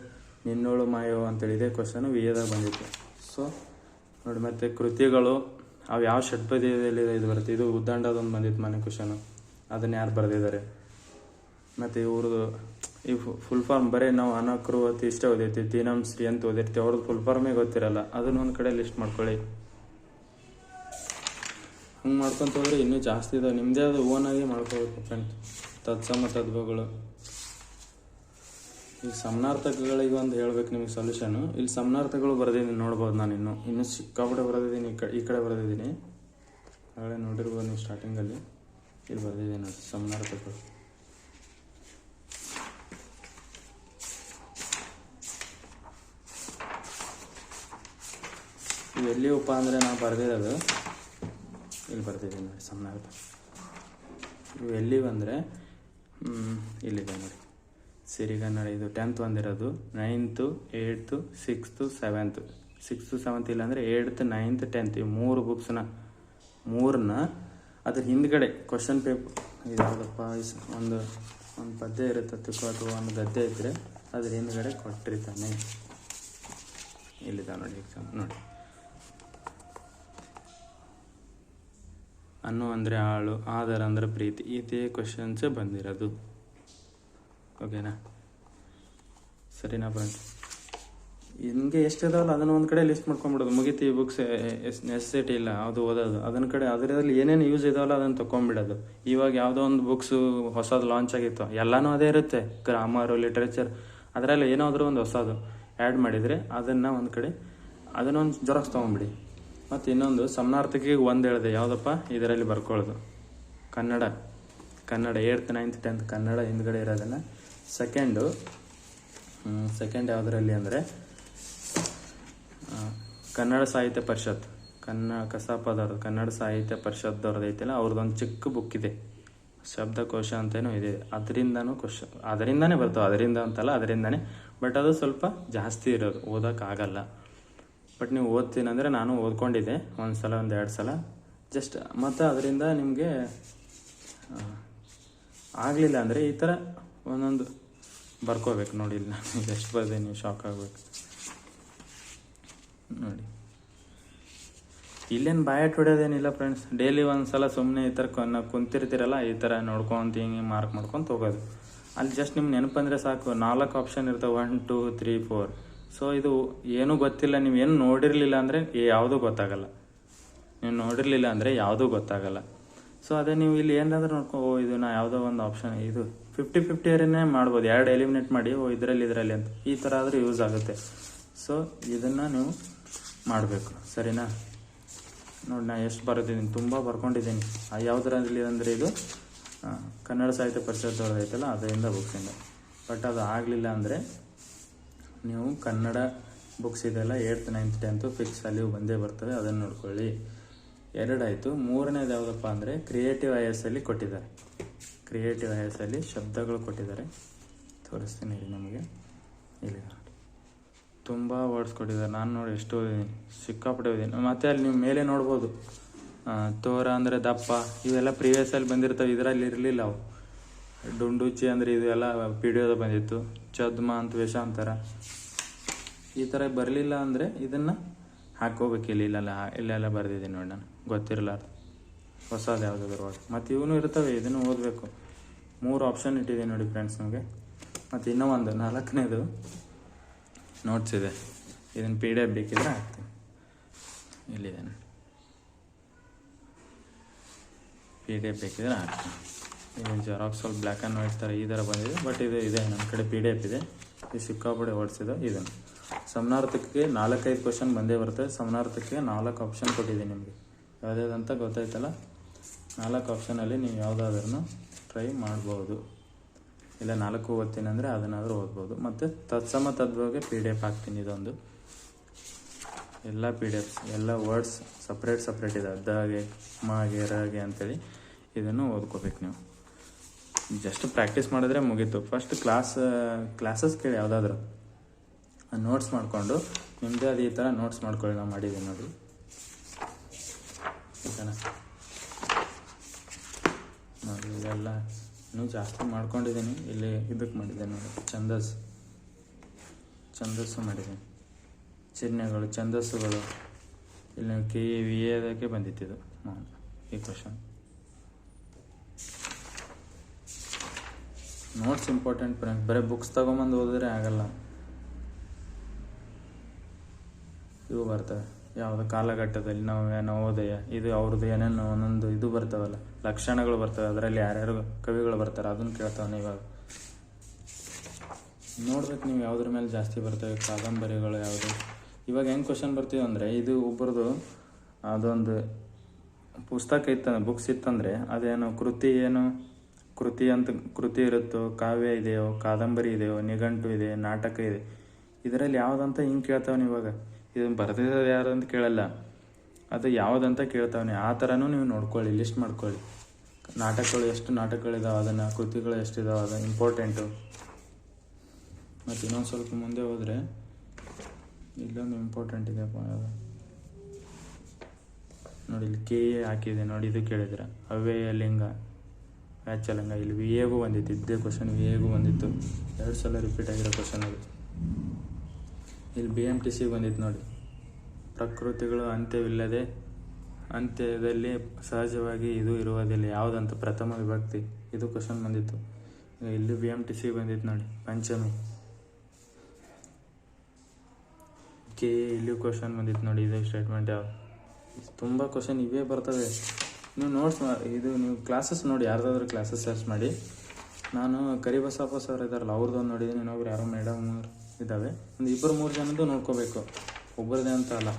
ನಿನ್ನೋಳು ಮಾಯೋ ಅಂತೇಳಿ ಇದೇ ಕ್ವಶನು ವಿ ಎದಾಗ ಬಂದಿತ್ತು. ಸೊ ನೋಡಿ ಮತ್ತು ಕೃತಿಗಳು, ಅವು ಯಾವ ಷಟ್ಪದಿಯಲ್ಲಿ ಇದು ಬರುತ್ತೆ. ಇದು ಉದ್ದಾಂಡದೊಂದು ಬಂದಿತ್ತು ಮನೆ ಕ್ವಶನು ಅದನ್ನ ಯಾರು ಬರೆದಿದ್ದಾರೆ? ಮತ್ತು ಇವ್ರದ್ದು, ಈ ಫುಲ್ ಫಾರ್ಮ್ ಬರೀ ನಾವು ಅನಕೃವತಿ ಇಷ್ಟೇ ಓದಿರ್ತೀವಿ. ದಿನಂ ಶ್ರೀ ಅಂತ ಓದಿರ್ತೀವಿ. ಅವ್ರದ್ದು ಫುಲ್ ಫಾರ್ಮೇ ಗೊತ್ತಿರಲ್ಲ. ಅದನ್ನ ಒಂದು ಕಡೆ ಲಿಸ್ಟ್ ಮಾಡ್ಕೊಳ್ಳಿ. ಹಂಗೆ ಮಾಡ್ಕೊತ ಹೋದ್ರೆ ಇನ್ನೂ ಜಾಸ್ತಿ ಇದಾವೆ ನಿಮ್ಮದೇ ಅದು ಓನಾಗಿ ಮಾಡ್ಕೋಬೇಕು ಫ್ರೆಂಡ್ಸ್ ತತ್ಸಮ ತದ್ಭಗಳು ಈಗ ಸಮನಾರ್ಥಕಗಳಿಗೆ ಒಂದು ಹೇಳ್ಬೇಕು ನಿಮಗೆ ಸೊಲ್ಯೂಷನ್ ಇಲ್ಲಿ ಸಮನಾರ್ಥಕಗಳು ಬರೆದಿದ್ದೀನಿ, ನೋಡ್ಬೋದು ನಾನು ಇನ್ನು. ಇನ್ನು ಸಿಕ್ಕಾಪಟ್ಟೆ ಬರೆದಿದ್ದೀನಿ, ಈ ಕಡೆ ಈ ಕಡೆ ಬರೆದಿದ್ದೀನಿ. ಆಗಲೇ ನೋಡಿರ್ಬೋದು ನೀವು ಸ್ಟಾರ್ಟಿಂಗಲ್ಲಿ ಇಲ್ಲಿ ಬರೆದಿದ್ದೀನಿ ನೋಡಿ ಸಮನಾರ್ಥಕಗಳು. ಎಲ್ಲಿ ಉಪ ಅಂದರೆ ನಾನು ಬರೆದಿರೋದು. ಇಲ್ಲಿ ಬರ್ತಿದ್ದೀನಿ ನೋಡಿ, ಸಮನಾರ್ಥ. ಇವು ಬಂದರೆ ಅಂದರೆ ಇಲ್ಲಿದೆ ನೋಡಿ. ಸಿರಿಗನ್ನಡ ಇದು tenth ಒಂದಿರೋದು ninth eighth sixth seventh sixth seventh ಇಲ್ಲಾಂದರೆ ಏಯ್ತ್ ನೈನ್ತ್ ಟೆಂತ್ ಈ ಮೂರು ಬುಕ್ಸ್ನ ಮೂರನ್ನ ಅದ್ರ ಹಿಂದ್ಗಡೆ ಕ್ವಶನ್ ಪೇಪರ್ ಇದು ಯಾವುದಪ್ಪ ಒಂದು ಒಂದು ಪದ್ಯ ಇರುತ್ತೆ ತಿಕ್ಕೋ ಅಥವಾ ಒಂದು ಗದ್ದೆ ಇದ್ದರೆ ಅದ್ರ ಹಿಂದ್ಗಡೆ ಕೊಟ್ಟಿರ್ತಾನೆ. ಇಲ್ಲಿದ ನೋಡಿ ಎಕ್ಸಾಮ್ ನೋಡಿ. ಅನ್ನು ಅಂದರೆ ಆಳು ಆಧಾರ ಅಂದರೆ ಪ್ರೀತಿ, ಇದೇ ಕ್ವಶನ್ಸೇ ಬಂದಿರೋದು. ಓಕೆನಾ? ಸರಿನಾ ಫ್ರೆಂಡ್ ಹಿಂಗೆ ಎಷ್ಟು ಇದಾವಲ್ಲ, ಅದನ್ನ ಒಂದು ಕಡೆ ಲಿಸ್ಟ್ ಮಾಡ್ಕೊಂಬಿಡೋದು. ಮುಗೀತು ಈ ಬುಕ್ಸ್ ನೆಸೆಸಿಟಿ ಇಲ್ಲ, ಅದು ಓದೋದು. ಅದನ್ನ ಕಡೆ, ಅದರಲ್ಲಿ ಏನೇನು ಯೂಸ್ ಇದಾವಲ್ಲ, ಅದನ್ನು ತೊಗೊಂಬಿಡೋದು ಇವಾಗ ಯಾವುದೋ ಒಂದು ಬುಕ್ಸು ಹೊಸದು ಲಾಂಚ್ ಆಗಿತ್ತು. ಎಲ್ಲನೂ ಅದೇ ಇರುತ್ತೆ. ಗ್ರಾಮರು ಲಿಟ್ರೇಚರ್ ಅದರಲ್ಲಿ ಏನಾದರೂ ಒಂದು ಹೊಸದು ಆ್ಯಡ್ ಮಾಡಿದರೆ ಅದನ್ನು ಒಂದು ಕಡೆ ಅದನ್ನೊಂದು ಜೆರಾಕ್ಸ್ ತೊಗೊಂಬಿಡಿ. ಮತ್ತು ಇನ್ನೊಂದು ಸಮನಾರ್ಥಕಿಗೆ ಒಂದು ಹೇಳಿದೆ. ಯಾವುದಪ್ಪ? ಇದರಲ್ಲಿ ಬರ್ಕೊಳ್ಳೋದು. Kannada. Kannada eighth ninth tenth Kannada ಹಿಂದ್ಗಡೆ ಇರೋದನ್ನು ಸೆಕೆಂಡು ಸೆಕೆಂಡ್ ಯಾವುದರಲ್ಲಿ ಅಂದರೆ ಕನ್ನಡ ಸಾಹಿತ್ಯ ಪರಿಷತ್, ಕನ್ನ, ಕಸಾಪದವ್ರದ್ದು, ಕನ್ನಡ ಸಾಹಿತ್ಯ ಪರಿಷತ್ದವ್ರದ್ದು ಐತಿಲ್ಲ, ಅವ್ರದ್ದೊಂದು ಚಿಕ್ಕ ಬುಕ್ ಇದೆ. ಶಬ್ದಕೋಶ ಅಂತೇನೋ ಇದೆ. ಅದರಿಂದನೂ ಕ್ವಶ ಅದರಿಂದನೇ ಬರ್ತಾವೆ ಅದರಿಂದ ಅಂತಲ್ಲ, ಅದರಿಂದನೇ. ಬಟ್ ಅದು ಸ್ವಲ್ಪ ಜಾಸ್ತಿ ಇರೋದು ಓದೋಕ್ಕಾಗಲ್ಲ ಬಟ್ ನೀವು ಓದ್ತೀನಿ ಅಂದರೆ ನಾನು ಓದ್ಕೊಂಡಿದ್ದೆ ಒಂದು ಸಲ ಒಂದು ಎರಡು ಸಲ. ಜಸ್ಟ್ ಮತ್ತು ಅದರಿಂದ ನಿಮಗೆ ಆಗಲಿಲ್ಲ ಅಂದರೆ ಈ ಥರ ಒಂದೊಂದು ಬರ್ಕೋಬೇಕು ನೋಡಿ ಇಲ್ಲಿ ಎಷ್ಟು ಬರ್ದೆ ನೀವು ಶಾಕ್ ಆಗಬೇಕು. ನೋಡಿ. ಇಲ್ಲೇನು ಬಾಯಟ್ ಹೊಡೆಯೋದೇನಿಲ್ಲ ಫ್ರೆಂಡ್ಸ್ ಡೈಲಿ ಒಂದು ಸಲ ಸುಮ್ಮನೆ ಈ ಥರ ಕೊನ್ನ ಕುಂತಿರ್ತೀರಲ್ಲ, ಈ ಥರ ನೋಡ್ಕೊಂತ ಹಿಂಗೆ ಮಾರ್ಕ್ ಮಾಡ್ಕೊಂತ ಹೋಗೋದು. ಅಲ್ಲಿ ಜಸ್ಟ್ ನಿಮ್ಗೆ ನೆನಪಂದರೆ ಸಾಕು, ನಾಲ್ಕು ಆಪ್ಷನ್ ಇರ್ತವೆ one two three four so ಇದು ಏನೂ ಗೊತ್ತಿಲ್ಲ, ನೀವು ಏನು ನೋಡಿರಲಿಲ್ಲ ಅಂದರೆ ಯಾವುದೂ ಗೊತ್ತಾಗಲ್ಲ. ನೀವು ನೋಡಿರಲಿಲ್ಲ ಅಂದರೆ ಯಾವುದೂ ಗೊತ್ತಾಗಲ್ಲ. ಸೊ ಅದೇ ನೀವು ಇಲ್ಲಿ ಏನಾದರೂ ನೋಡ್ಕೊ ಓ, ಇದು ನಾ ಯಾವುದೋ ಒಂದು ಆಪ್ಷನ್ ಇದು ಫಿಫ್ಟಿ ಫಿಫ್ಟಿ ಏರನ್ನೇ ಮಾಡ್ಬೋದು. ಎರಡು ಎಲಿಮಿನೇಟ್ ಮಾಡಿ, ಓ, ಇದರಲ್ಲಿ ಇದರಲ್ಲಿ ಅಂತ. ಈ ಥರ ಆದರೂ ಯೂಸ್ ಆಗುತ್ತೆ. ಸೊ ಇದನ್ನು ನೀವು ಮಾಡಬೇಕು. ಸರಿನಾ? ನೋಡಿ, ನಾ ಎಷ್ಟು ಬರೆದಿದ್ದೀನಿ, ತುಂಬ ಬರ್ಕೊಂಡಿದ್ದೀನಿ. ಯಾವುದರಲ್ಲಿ ಅಂದರೆ ಇದು ಕನ್ನಡ ಸಾಹಿತ್ಯ ಪರಿಷತ್ತವ್ರದ್ದು ಐತಲ್ಲ, ಅದರಿಂದ ಬುಕ್ಸಿಂದ ಬಟ್ ಅದು ಆಗಲಿಲ್ಲ ಅಂದರೆ ನೀವು ಕನ್ನಡ ಬುಕ್ಸ್ ಇದೆಲ್ಲ ಏಯ್ತ್ ನೈನ್ತ್ ಟೆಂತು ಫಿಕ್ಸ್ ಅಲ್ಲಿ ಬಂದೇ ಬರ್ತವೆ ಅದನ್ನು ನೋಡ್ಕೊಳ್ಳಿ. ಎರಡಾಯಿತು. ಮೂರನೇದು ಯಾವುದಪ್ಪ ಅಂದರೆ ಕ್ರಿಯೇಟಿವ್ ಐ ಅಲ್ಲಿ ಕೊಟ್ಟಿದ್ದಾರೆ. ಕ್ರಿಯೇಟಿವ್ ಐ ಅಲ್ಲಿ ಶಬ್ದಗಳು ಕೊಟ್ಟಿದ್ದಾರೆ. ತೋರಿಸ್ತೀನಿ ಇಲ್ಲಿ ನಮಗೆ. ಇಲ್ಲಿ ತುಂಬ ವರ್ಡ್ಸ್ ಕೊಟ್ಟಿದ್ದಾರೆ. ನಾನು ನೋಡಿ ಎಷ್ಟು ಸಿಕ್ಕಾಪಟ್ಟೆ ಓದಿದ್ದೀನಿ ಮತ್ತೆ ಅಲ್ಲಿ ನೀವು ಮೇಲೆ ನೋಡ್ಬೋದು. ತೋರ ಅಂದರೆ ದಪ್ಪ. ಇವೆಲ್ಲ ಪ್ರೀವಿಯಸ್ಸಲ್ಲಿ ಬಂದಿರ್ತವೆ. ಇದರಲ್ಲಿ ಇರಲಿಲ್ಲ ಅವು. ಡುಂಡುಚಿ ಅಂದರೆ ಇದು ಎಲ್ಲ ಪಿ ಡಿ ಬಂದಿತ್ತು. ಚದ್ಮ ಅಂತ ವೇಷಾಂತರ. ಈ ಥರ ಬರಲಿಲ್ಲ ಅಂದರೆ ಇದನ್ನು ಹಾಕೋಬೇಕು ಇಲ್ಲಿ ಇಲ್ಲೆಲ್ಲ ಇಲ್ಲೆಲ್ಲ ಬರೆದಿದ್ದೀನಿ ನೋಡಿ ನಾನು. ಗೊತ್ತಿರಲಾರ್ದು. ಹೊಸದು ಯಾವುದಾದ್ರು ವರ್ಡ್ ಮತ್ತು ಇವನು ಇರ್ತವೆ, ಇದನ್ನು ಓದಬೇಕು. ಮೂರು ಆಪ್ಷನ್ ಇಟ್ಟಿದ್ದೀನಿ ನೋಡಿ ಫ್ರೆಂಡ್ಸ್ ನಮಗೆ. ಮತ್ತು ಇನ್ನೂ ಒಂದು, ನಾಲ್ಕನೇದು. ನೋಟ್ಸ್ ಇದೆ. ಇದನ್ನು ಪಿ ಡಿ ಎಫ್ ಬೇಕಿದ್ರೆ ಹಾಕ್ತೀನಿ. ಇಲ್ಲಿದೆ ಪಿ ಡಿ ಎಫ್ ಬೇಕಿದ್ರೆ ಹಾಕ್ತೀನಿ. ಇದನ್ನು ಜೆರಾಕ್ಸ್ ಸ್ವಲ್ಪ ಬ್ಲ್ಯಾಕ್ ಆ್ಯಂಡ್ ವೈಟ್ ಥರ ಈ ಥರ ಬಂದಿದೆ ಬಟ್ ಇದು ಇದೆ. ನಮ್ಮ ಕಡೆ ಪಿ ಡಿ ಎಫ್ ಇದೆ. ಇದು ಸಿಕ್ಕಾಪಡೆ ಓಡಿಸಿದ ಇದನ್ನು. ಸಮನಾರ್ಥಕ್ಕೆ ನಾಲ್ಕೈದು ಕ್ವಶನ್ ಬಂದೇ ಬರುತ್ತೆ. ಸಮನಾರ್ಥಕ್ಕೆ ನಾಲ್ಕು ಆಪ್ಷನ್ ಕೊಟ್ಟಿದ್ದೀನಿ ನಿಮಗೆ. ಯಾವುದ್ಯಾವ್ದಂತ ಗೊತ್ತಾಯ್ತಲ್ಲ? ನಾಲ್ಕು ಆಪ್ಷನಲ್ಲಿ ನೀವು ಯಾವುದಾದ್ರೂ ಟ್ರೈ ಮಾಡ್ಬೋದು. ಇಲ್ಲ ನಾಲ್ಕು ಓದ್ತೀನಿ ಅಂದರೆ ಅದನ್ನಾದರೂ ಓದ್ಬೋದು. ಮತ್ತು ತತ್ಸಮ ತದ್ವಾಗೆ ಪಿ ಡಿ ಎಫ್ ಹಾಕ್ತೀನಿ ಇದೊಂದು. ಎಲ್ಲ ಪಿ ಡಿ ಎಫ್ಸ್ ಎಲ್ಲ ವರ್ಡ್ಸ್ ಸಪ್ರೇಟ್ ಸಪ್ರೇಟ್ ಇದೆ. ಅದಾಗೆ ಮಾಗೆ ರಾಗೆ ಅಂತೇಳಿ ಇದನ್ನು ಓದ್ಕೋಬೇಕು ನೀವು. ಜಸ್ಟ್ ಪ್ರಾಕ್ಟೀಸ್ ಮಾಡಿದ್ರೆ ಮುಗೀತು. ಫಸ್ಟ್ ಕ್ಲಾಸ್ ಕ್ಲಾಸಸ್ ಕೇಳಿ ಯಾವುದಾದ್ರು. ನೋಟ್ಸ್ ಮಾಡಿಕೊಂಡು ನಿಮ್ಮದೇ ಅದು ಈ ಥರ ನೋಟ್ಸ್ ಮಾಡ್ಕೊಳ್ಳಿ ನಾವು ಮಾಡಿದ್ದೀನಿ ನೋಡಿ ನೋಡಿ ಇದೆಲ್ಲ ಇನ್ನೂ ಜಾಸ್ತಿ ಮಾಡ್ಕೊಂಡಿದ್ದೀನಿ ಇಲ್ಲಿ ಇದಕ್ಕೆ ಮಾಡಿದ್ದೆ ನೋಡಿ ಛಂದಸ್ ಛಂದಸ್ಸು ಮಾಡಿದ್ದೀನಿ ಚಿಹ್ನೆಗಳು, ಛಂದಸ್ಸುಗಳು. ಇಲ್ಲಿ ಕೆ ಎ ವಿ ಎದಕ್ಕೆ ಬಂದಿತ್ತಿದು ಹಾಂ ಈ ಕ್ವಶನ್ ನೋಟ್ಸ್ ಇಂಪಾರ್ಟೆಂಟ್ ಫ್ರೆಂಡ್ ಬರೀ ಬುಕ್ಸ್ ತಗೊಂಬಂದು ಓದಿದ್ರೆ ಆಗಲ್ಲ. ಇವು ಬರ್ತವೆ. ಯಾವುದೋ ಕಾಲಘಟ್ಟದಲ್ಲಿ ನಾವು ನವೋದಯ, ಇದು ಅವ್ರದ್ದು ಏನೇನು ಒಂದೊಂದು ಇದು ಬರ್ತಾವಲ್ಲ. ಲಕ್ಷಣಗಳು ಬರ್ತವೆ. ಅದರಲ್ಲಿ ಯಾರ್ಯಾರು ಕವಿಗಳು ಬರ್ತಾರೆ, ಅದನ್ನು ಕೇಳ್ತಾವೆ ಇವಾಗ. ನೋಡ್ಬೇಕು ನೀವು ಯಾವುದ್ರ ಮೇಲೆ ಜಾಸ್ತಿ ಬರ್ತವೆ, ಕಾದಂಬರಿಗಳು ಯಾವುದು. ಇವಾಗ ಹೆಂಗೆ ಕ್ವಶನ್ ಬರ್ತೀವಿ ಅಂದರೆ, ಇದು ಒಬ್ಬರದು ಅದೊಂದು ಪುಸ್ತಕ ಇತ್ತ ಬುಕ್ಸ್ ಇತ್ತಂದರೆ ಅದೇನು ಕೃತಿ ಏನು? ಕೃತಿ ಅಂತ, ಕೃತಿ ಇರುತ್ತೋ, ಕಾವ್ಯ ಇದೆಯೋ, ಕಾದಂಬರಿ ಇದೆಯೋ, ನಿಘಂಟು ಇದೆ, ನಾಟಕ ಇದೆ. ಇದರಲ್ಲಿ ಯಾವುದಂತ ಹಿಂಗೆ ಕೇಳ್ತಾವೆ ಇವಾಗ? ಇದನ್ನು ಬರೆದಿರೋದು ಯಾರು ಅಂತ ಕೇಳಲ್ಲ. ಅದು ಯಾವುದಂತ ಕೇಳ್ತಾವನೆ. ಆ ಥರನೂ ನೀವು ನೋಡ್ಕೊಳ್ಳಿ ಲಿಸ್ಟ್ ಮಾಡ್ಕೊಳ್ಳಿ. ನಾಟಕಗಳು ಎಷ್ಟು ನಾಟಕಗಳಿದಾವೆ, ಅದನ್ನು ಕೃತಿಗಳು ಎಷ್ಟಿದಾವೆ, ಅದು ಇಂಪಾರ್ಟೆಂಟು ಮತ್ತು ಇನ್ನೊಂದು ಸ್ವಲ್ಪ ಮುಂದೆ ಹೋದರೆ ಇಲ್ಲೊಂದು ಇಂಪಾರ್ಟೆಂಟ್ ಇದೆಯಪ್ಪ ನೋಡಿ, ಇಲ್ಲಿ ಕೆ ಎ ಹಾಕಿದೆ. ನೋಡಿ, ಇದು ಕೇಳಿದ್ರೆ. ಅವ್ಯಯ ಲಿಂಗ. ವ್ಯಾಚಲಿಂಗ ಇಲ್ಲಿ ವಿ ಎಗೂ ಬಂದಿತ್ತು. ಇದ್ದೇ ಕ್ವಶನ್ ವಿ ಎಗೂ ಬಂದಿತ್ತು. ಎರಡು ಸಲ ರಿಪೀಟ್ ಆಗಿರೋ ಕ್ವಶನ್ ಅದು. ಇಲ್ಲಿ ಬಿ ಎಂ ಟಿ ಸಿ ಬಂದಿತ್ತು ನೋಡಿ. ಪ್ರಕೃತಿಗಳು ಅಂತ್ಯವಿಲ್ಲದೆ, ಅಂತ್ಯದಲ್ಲಿ ಸಹಜವಾಗಿ ಇದು ಇರುವುದಿಲ್ಲ. ಯಾವುದಂತ ಪ್ರಥಮ ವಿಭಕ್ತಿ. ಇದು ಕ್ವಶನ್ ಬಂದಿತ್ತು. ಇಲ್ಲಿ ಬಿ ಎಂ ಟಿ ಸಿ ಬಂದಿತ್ತು ನೋಡಿ. ಪಂಚಮಿ. ಕೆ ಇಲ್ಲಿ ಕ್ವಶನ್ ಬಂದಿತ್ತು ನೋಡಿ. ಇದು ಸ್ಟೇಟ್ಮೆಂಟ್ ಯಾವ ತುಂಬ ಕ್ವಶನ್ ಇವೇ ಬರ್ತವೆ. ನೀವು ನೋಟ್ಸ್ ಇದು ನೀವು ಕ್ಲಾಸಸ್ ನೋಡಿ. ಯಾರ್ದಾದ್ರೂ ಕ್ಲಾಸಸ್ ಸರ್ಚ್ ಮಾಡಿ. ನಾನು ಕರಿಬಸಪ್ಪ ಸರ್ ಇದ್ದಾರಲ್ಲ ಅವ್ರದ್ದೊಂದು ನೋಡಿದ್ದೀನಿ. ಇನ್ನೊಬ್ರು ಯಾರೋ ಮೇಡಮ್ ಇದ್ದಾವೆ ಒಂದು ಇಬ್ಬರು ಮೂರು ಜನದ್ದು ನೋಡ್ಕೋಬೇಕು. ಒಬ್ಬರದೇ ಅಂತ ಅಲ್ಲ.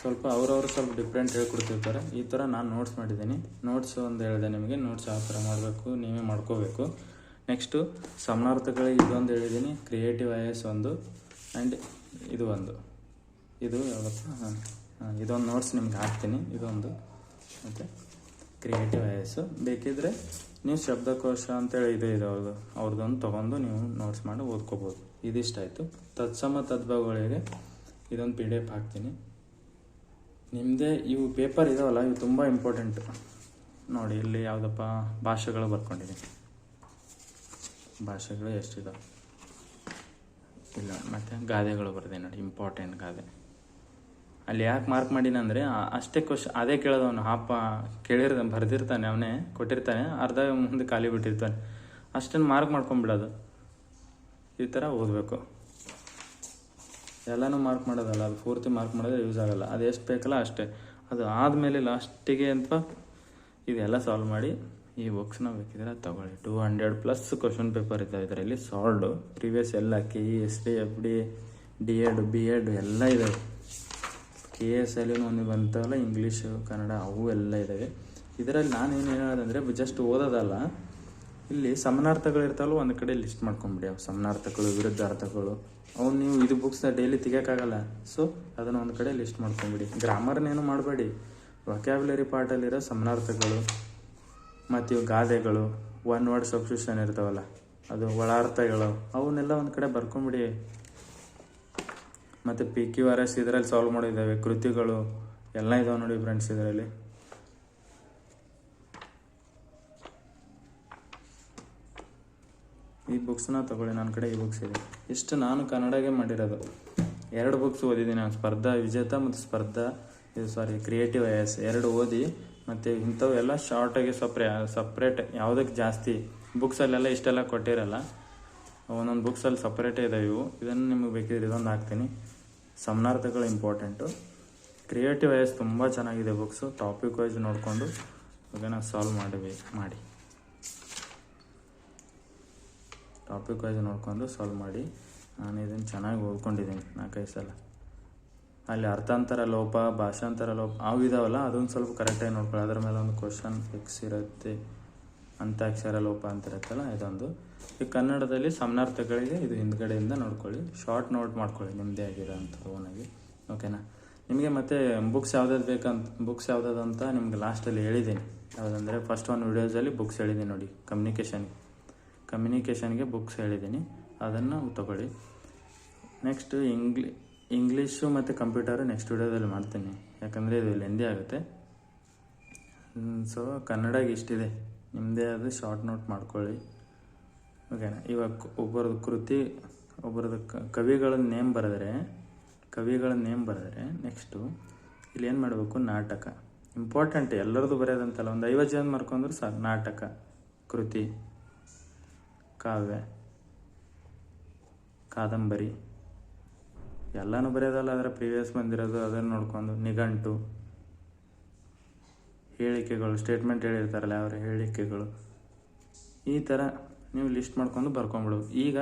ಸ್ವಲ್ಪ ಅವ್ರವ್ರು ಸ್ವಲ್ಪ ಡಿಫ್ರೆಂಟ್ ಹೇಳ್ಕೊಡ್ತಿರ್ತಾರೆ. ಈ ಥರ ನಾನು ನೋಟ್ಸ್ ಮಾಡಿದ್ದೀನಿ. ನೋಟ್ಸ್ ಒಂದು ಹೇಳಿದೆ ನಿಮಗೆ. ನೋಟ್ಸ್ ಯಾವ ಥರ ಮಾಡಬೇಕು, ನೀವೇ ಮಾಡ್ಕೋಬೇಕು. ನೆಕ್ಸ್ಟು ಸಮನಾರ್ಥಗಳಿಗೆ ಇದೊಂದು ಹೇಳಿದ್ದೀನಿ. ಕ್ರಿಯೇಟಿವ್ ಐ ಎಸ್ ಒಂದು ಆ್ಯಂಡ್ ಇದು ಒಂದು. ಇದು ಯಾವತ್ತು? ಹಾಂ ಇದೊಂದು ನೋಟ್ಸ್ ನಿಮ್ಗೆ ಹಾಕ್ತೀನಿ. ಇದೊಂದು. ಮತ್ತು ಕ್ರಿಯೇಟಿವ್ ಐ ಎಸ್ ಬೇಕಿದ್ರೆ ನೀವು ಶಬ್ದಕೋಶ ಅಂತೇಳಿ ಇದು ಇದೆ ಅವ್ರದ್ದು ಅವ್ರದ್ದೊಂದು ತೊಗೊಂಡು ನೀವು ನೋಟ್ಸ್ ಮಾಡಿ ಓದ್ಕೋಬೋದು. ಇದಿಷ್ಟಾಯಿತು ತತ್ಸಮ ತದ್ಭವಗಳಿಗೆ ಇದೊಂದು ಪಿ ಡಿ ಎಫ್ ಹಾಕ್ತೀನಿ. ನಿಮ್ಮದೇ ಇವು ಪೇಪರ್ ಇದಾವಲ್ಲ, ಇವು ತುಂಬ ಇಂಪಾರ್ಟೆಂಟ್ ನೋಡಿ, ಇಲ್ಲಿ ಯಾವುದಪ್ಪ ಭಾಷೆಗಳು ಬರ್ಕೊಂಡಿದ್ದೀನಿ ಭಾಷೆಗಳು ಎಷ್ಟಿದಾವೆ? ಇಲ್ಲ, ಮತ್ತು ಗಾದೆಗಳು ಬರ್ದೆ ನೋಡಿ ಇಂಪಾರ್ಟೆಂಟ್ ಗಾದೆ. ಅಲ್ಲಿ ಯಾಕೆ ಮಾರ್ಕ್ ಮಾಡಿನ ಅಂದರೆ ಅಷ್ಟೇ ಕ್ವಶ್ ಅದೇ ಕೇಳೋದವನು. ಹಾಪ ಕೇಳಿರ್ತಾನೆ ಬರೆದಿರ್ತಾನೆ, ಅವನೇ ಕೊಟ್ಟಿರ್ತಾನೆ, ಅರ್ಧ ಮುಂದೆ ಖಾಲಿ ಬಿಟ್ಟಿರ್ತಾನೆ. ಅಷ್ಟನ್ನು ಮಾರ್ಕ್ ಮಾಡ್ಕೊಂಬಿಡೋದು ಈ ಥರ ಓದಬೇಕು. ಎಲ್ಲನೂ ಮಾರ್ಕ್ ಮಾಡೋದಲ್ಲ, ಅದು ಪೂರ್ತಿ ಮಾರ್ಕ್ ಮಾಡಿದ್ರೆ ಯೂಸ್ ಆಗೋಲ್ಲ. ಅದು ಎಷ್ಟು ಬೇಕಲ್ಲ ಅಷ್ಟೇ. ಅದು ಆದಮೇಲೆ ಲಾಸ್ಟಿಗೆ ಅಂತ ಇದೆಲ್ಲ ಸಾಲ್ವ್ ಮಾಡಿ, ಈ ಬುಕ್ಸ್ನ ಬೇಕಿದ್ರೆ ತಗೊಳ್ಳಿ. Two hundred plus question paper ಇದ್ದಾವೆ ಇದರಲ್ಲಿ ಸಾಲ್ಡು ಪ್ರೀವಿಯಸ್ ಎಲ್ಲ K E S D F D D Ed B Ed ಎಲ್ಲ ಇದ್ದಾವೆ ಕೆ ಎಸ್ ಅಲ್ಲಿ ಒಂದು ಬಂತಲ್ಲ ಇಂಗ್ಲೀಷು ಕನ್ನಡ ಅವು ಎಲ್ಲ ಇದ್ದಾವೆ ಇದರಲ್ಲಿ ನಾನು ಏನು ಹೇಳೋದಂದರೆ ಜಸ್ಟ್ ಓದೋದಲ್ಲ, ಇಲ್ಲಿ ಸಮನಾರ್ಥಗಳು ಇರ್ತಾವಲ್ಲ, ಒಂದು ಕಡೆ ಲಿಸ್ಟ್ ಮಾಡ್ಕೊಂಬಿಡಿ. ಅವು ಸಮನಾರ್ಥಗಳು, ವಿರುದ್ಧಾರ್ಥಗಳು ಅವ್ನು ನೀವು ಇದು ಬುಕ್ಸ್ನ ಡೈಲಿ ತೆಗಿಯೋಕ್ಕಾಗಲ್ಲ ಸೊ ಅದನ್ನು ಒಂದು ಕಡೆ ಲಿಸ್ಟ್ ಮಾಡ್ಕೊಂಬಿಡಿ. ಗ್ರಾಮರ್ನೇನು ಮಾಡಬೇಡಿ. ವೊಕ್ಯಾಬ್ಯುಲರಿ ಪಾರ್ಟಲ್ಲಿರೋ ಸಮನಾರ್ಥಗಳು, ಮತ್ತು ಇವು ಗಾದೆಗಳು ಒನ್ ವರ್ಡ್ ಸಬ್ಸ್ಕ್ರಿಪ್ಷನ್ ಇರ್ತಾವಲ್ಲ, ಅದು ಒಳಾರ್ಥಗಳು, ಅವನ್ನೆಲ್ಲ ಒಂದು ಕಡೆ ಬರ್ಕೊಂಬಿಡಿ. ಮತ್ತು ಪಿ ಕ್ಯೂ ಆರ್ ಎಸ್ ಇದರಲ್ಲಿ ಸಾಲ್ವ್ ಮಾಡಿದ್ದಾವೆ. ಕೃತಿಗಳು ಎಲ್ಲ ಇದಾವೆ ನೋಡಿ ಫ್ರೆಂಡ್ಸ್ ಇದರಲ್ಲಿ. ಈ ಬುಕ್ಸ್ನ ತಗೊಳ್ಳಿ ನನ್ನ ಕಡೆ ಈ ಬುಕ್ಸ್ ಇದೆ. ಇಷ್ಟು ನಾನು ಕನ್ನಡಗೆ ಮಾಡಿರೋದು. ಎರಡು ಬುಕ್ಸ್ ಓದಿದ್ದೀನಿ ನಾನು. ಸ್ಪರ್ಧಾ ವಿಜೇತ ಮತ್ತು ಸ್ಪರ್ಧಾ, ಇದು ಸಾರಿ ಕ್ರಿಯೇಟಿವ್ ಎಸ್ ಎರಡು ಓದಿ, ಮತ್ತು ಇಂಥವೆಲ್ಲ ಶಾರ್ಟಾಗಿ ಸಪ್ರೇ ಸಪ್ರೇಟ್ ಯಾವುದಕ್ಕೆ ಜಾಸ್ತಿ ಬುಕ್ಸಲ್ಲೆಲ್ಲ ಇಷ್ಟೆಲ್ಲ ಕೊಟ್ಟಿರಲ್ಲ. ಒಂದೊಂದು ಬುಕ್ಸಲ್ಲಿ ಸಪ್ರೇಟೇ ಇದಾವೆ ಇವು. ಇದನ್ನು ನಿಮಗೆ ಬೇಕಿದ್ರೆ ಇದೊಂದು ಹಾಕ್ತೀನಿ. ಸಮನಾರ್ಥಗಳು ಇಂಪಾರ್ಟೆಂಟು ಕ್ರಿಯೇಟಿವ್ ವೈಸ್ ತುಂಬ ಚೆನ್ನಾಗಿದೆ ಬುಕ್ಸು ಟಾಪಿಕ್ ವೈಸ್ ನೋಡಿಕೊಂಡು ಅದನ್ನು ಸಾಲ್ವ್ ಮಾಡಿ ಮಾಡಿ. ಟಾಪಿಕ್ ವೈಸ್ ನೋಡ್ಕೊಂಡು ಸಾಲ್ವ್ ಮಾಡಿ. ನಾನು ಇದನ್ನು ಚೆನ್ನಾಗಿ ಓದ್ಕೊಂಡಿದ್ದೀನಿ ನಾಲ್ಕೈದು ಸಲ. ಅಲ್ಲಿ ಅರ್ಥಾಂತರ ಲೋಪ, ಭಾಷಾಂತರ ಲೋಪ, ಅವು ಇದಾವಲ್ಲ, ಅದೊಂದು ಸ್ವಲ್ಪ ಕರೆಕ್ಟಾಗಿ ನೋಡ್ಕೊಳ್ಳಿ. ಅದ್ರ ಮೇಲೆ ಒಂದು ಕ್ವಶನ್ ಫಿಕ್ಸ್ ಇರುತ್ತೆ. ಅಂತಾಕ್ಷರ ಲೋಪ ಅಂತ ಇರುತ್ತಲ್ಲ, ಇದೊಂದು. ಈ ಕನ್ನಡದಲ್ಲಿ ಸಮನಾರ್ಥಗಳಿಗೆ ಇದು ಹಿಂದ್ಗಡೆಯಿಂದ ನೋಡ್ಕೊಳ್ಳಿ. ಶಾರ್ಟ್ ನೋಟ್ ಮಾಡ್ಕೊಳ್ಳಿ, ನಿಮ್ಮದೇ ಆಗಿರೋ ಅಂಥದ್ದು ಓನಾಗಿ ಓಕೆನಾ ನಿಮಗೆ ಮತ್ತೆ ಬುಕ್ಸ್ ಯಾವ್ದಾದ್ರು ಬೇಕಂತ ಬುಕ್ಸ್ ಯಾವ್ದಾದ್ರು ಅಂತ ನಿಮ್ಗೆ ಲಾಸ್ಟಲ್ಲಿ ಹೇಳಿದ್ದೀನಿ. ಯಾವುದಂದರೆ ಫಸ್ಟ್ ಒಂದು ವಿಡಿಯೋಸಲ್ಲಿ ಬುಕ್ಸ್ ಹೇಳಿದ್ದೀನಿ ನೋಡಿ ಕಮ್ಯುನಿಕೇಷನ್ಗೆ ಕಮ್ಯುನಿಕೇಷನ್ಗೆ ಬುಕ್ಸ್ ಹೇಳಿದ್ದೀನಿ. ಅದನ್ನು ತಗೊಳ್ಳಿ. ನೆಕ್ಸ್ಟ್ ಇಂಗ್ಲಿ ಇಂಗ್ಲೀಷು ಮತ್ತು ಕಂಪ್ಯೂಟರು ನೆಕ್ಸ್ಟ್ ವಿಡಿಯೋದಲ್ಲಿ ಮಾಡ್ತೀನಿ. ಯಾಕಂದರೆ ಇದು ಲೆಂದಿ ಆಗುತ್ತೆ. ಸೊ ಕನ್ನಡಗೆ ಇಷ್ಟಿದೆ. ನಿಮ್ಮದೇ ಆದ ಶಾರ್ಟ್ ನೋಟ್ ಮಾಡ್ಕೊಳ್ಳಿ. ಓಕೆನಾ ಇವಾಗ ಒಬ್ಬರದ್ದು ಕೃತಿ ಒಬ್ಬರದ್ದು ಕವಿಗಳ ನೇಮ್ ಬರೆದ್ರೆ ಕವಿಗಳ ನೇಮ್ ಬರೆದ್ರೆ ನೆಕ್ಸ್ಟು ಇಲ್ಲಿ ಏನು ಮಾಡಬೇಕು? ನಾಟಕ. ಇಂಪಾರ್ಟೆಂಟ್ ಎಲ್ಲರದು ಬರೆಯೋದಂತಲ್ಲ ಒಂದು ಐವತ್ತು ಜನ ಮಾಡ್ಕೊಂಡ್ರೆ ಸಾಕು, ನಾಟಕ, ಕೃತಿ, ಕಾವ್ಯ, ಕಾದಂಬರಿ. ಎಲ್ಲನೂ ಬರೆಯೋದಲ್ಲ ಅದರ ಪ್ರೀವಿಯಸ್ ಬಂದಿರೋದು ಅದನ್ನು ನೋಡ್ಕೊಂಡು, ನಿಘಂಟು. ಹೇಳಿಕೆಗಳು ಸ್ಟೇಟ್ಮೆಂಟ್ ಹೇಳಿರ್ತಾರಲ್ಲ ಅವರ ಹೇಳಿಕೆಗಳು. ಈ ಥರ ನೀವು ಲಿಸ್ಟ್ ಮಾಡ್ಕೊಂಡು ಬರ್ಕೊಂಬಿಡು. ಈಗ